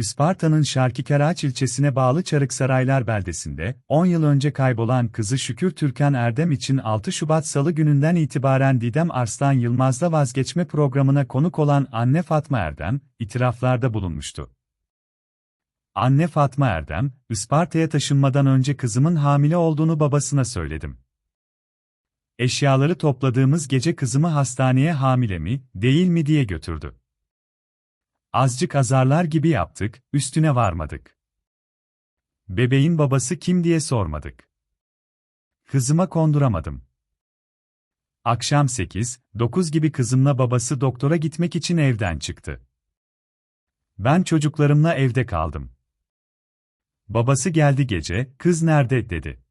Isparta'nın Şarkikaraç ilçesine bağlı Çarıksaraylar beldesinde, 10 yıl önce kaybolan kızı Şükür Türkan Erdem için 6 Şubat Salı gününden itibaren Didem Arslan Yılmaz'da vazgeçme programına konuk olan anne Fatma Erdem, itiraflarda bulunmuştu. Anne Fatma Erdem, Isparta'ya taşınmadan önce kızımın hamile olduğunu babasına söyledim. Eşyaları topladığımız gece kızımı hastaneye hamile mi, değil mi diye götürdü. Azıcık azarlar gibi yaptık, üstüne varmadık. Bebeğin babası kim diye sormadık. Kızıma konduramadım. Akşam 8, 9 gibi kızımla babası doktora gitmek için evden çıktı. Ben çocuklarımla evde kaldım. Babası geldi gece, kız nerede dedi.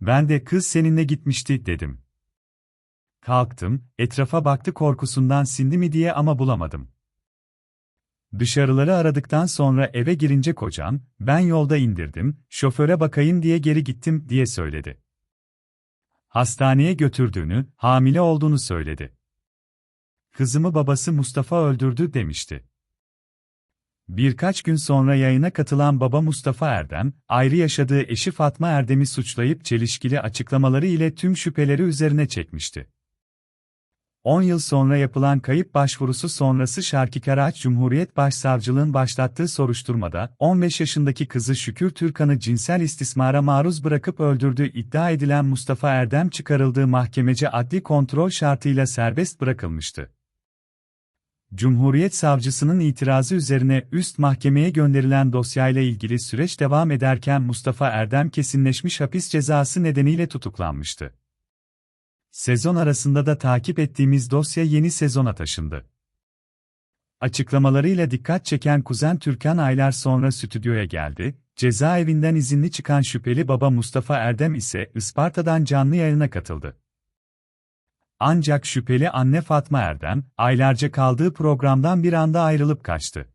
Ben de kız seninle gitmişti dedim. Kalktım, etrafa baktı korkusundan sindi mi diye ama bulamadım. Dışarıları aradıktan sonra eve girince kocam, ben yolda indirdim, şoföre bakayım diye geri gittim diye söyledi. Hastaneye götürdüğünü, hamile olduğunu söyledi. Kızımı babası Mustafa öldürdü demişti. Birkaç gün sonra yayına katılan baba Mustafa Erdem, ayrı yaşadığı eşi Fatma Erdem'i suçlayıp çelişkili açıklamaları ile tüm şüpheleri üzerine çekmişti. 10 yıl sonra yapılan kayıp başvurusu sonrası Şarkı Karaç Cumhuriyet Başsavcılığın başlattığı soruşturmada 15 yaşındaki kızı Şükür Türkan'ı cinsel istismara maruz bırakıp öldürdüğü iddia edilen Mustafa Erdem çıkarıldığı mahkemece adli kontrol şartıyla serbest bırakılmıştı. Cumhuriyet Savcısının itirazı üzerine üst mahkemeye gönderilen dosyayla ilgili süreç devam ederken Mustafa Erdem kesinleşmiş hapis cezası nedeniyle tutuklanmıştı. Sezon arasında da takip ettiğimiz dosya yeni sezona taşındı. Açıklamalarıyla dikkat çeken kuzen Türkan aylar sonra stüdyoya geldi, cezaevinden izinli çıkan şüpheli baba Mustafa Erdem ise Isparta'dan canlı yayına katıldı. Ancak şüpheli anne Fatma Erdem, aylarca kaldığı programdan bir anda ayrılıp kaçtı.